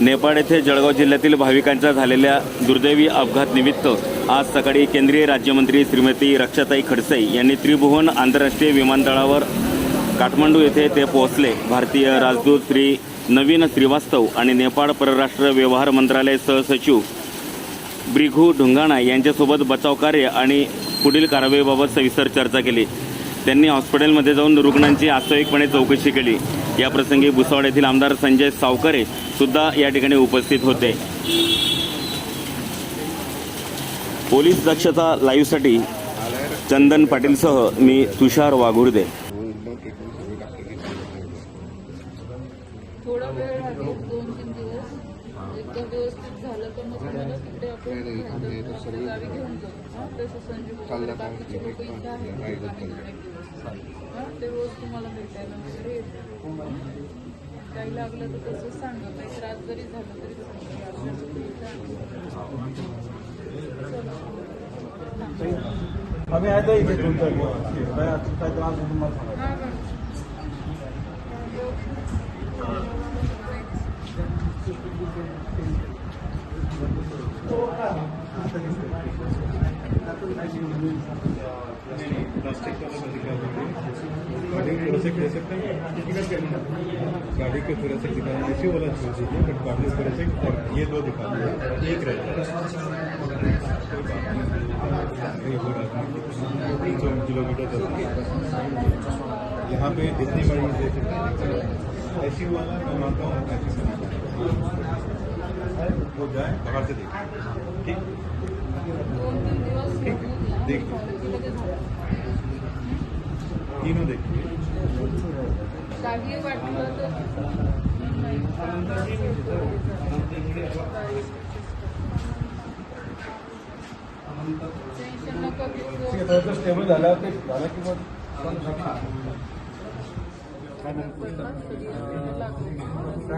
नेपाळ येथे जळगाव जिल्ह्यातील भाविकांच्या झालेल्या दुर्दैवी अपघात निमित्त आज सकाळी केंद्रीय राज्यमंत्री श्रीमती रक्षाताई खडसे यांनी त्रिभुवन आंतरराष्ट्रीय विमानतळावर काठमांडू येथे ते पोहोचले. भारतीय राजदूत श्री नवीन श्रीवास्तव आणि नेपाळ परराष्ट्र व्यवहार मंत्रालय सहसचिव ब्रिघू ढुंगाणा यांच्यासोबत बचाव कार्य आणि पुढील कारवाईबाबत सविस्तर चर्चा केली. त्यांनी हॉस्पिटलमध्ये जाऊन रुग्णांची आस्तविकपणे चौकशी केली. याप्रसंगी भुसावळ येथील आमदार संजय सावकरे सुद्धा या ठिकाणी उपस्थित होते. पोलीस दक्षता लाईव्हसाठी चंदन पाटीलसह मी तुषार वाघुर्दे. थोडा वेळ दोन तीन दिवस एकदा व्यवस्थित झालं तर मग तुम्हाला तिकडे आपण गावी घेऊन जाऊ. तसं वगैरे बाकीचे लोक इथे आहेत. हा, ते रोज तुम्हाला भेटायला वगैरे येतील काही लागलं तर तसं सांगा. काही त्रास जरी झाला तरी सांगा. आम्ही आहे इथे काय काय त्रास सांगा. गाड़ी के थोड़ा से ए सी वाला छोड़ दीजिए बट गाड़ी पूरा से और ये दो दिखा दीजिए एक रहेगा सौ किलोमीटर यहाँ पे जितनी बड़ी देख सकते ऐसी वाला मैं मानता हूँ है, वो जाए, बाहर से देखें ठीक? ठीक देखिए। तीनों देखिए। स्टेबल झाला ते झाला किंवा मग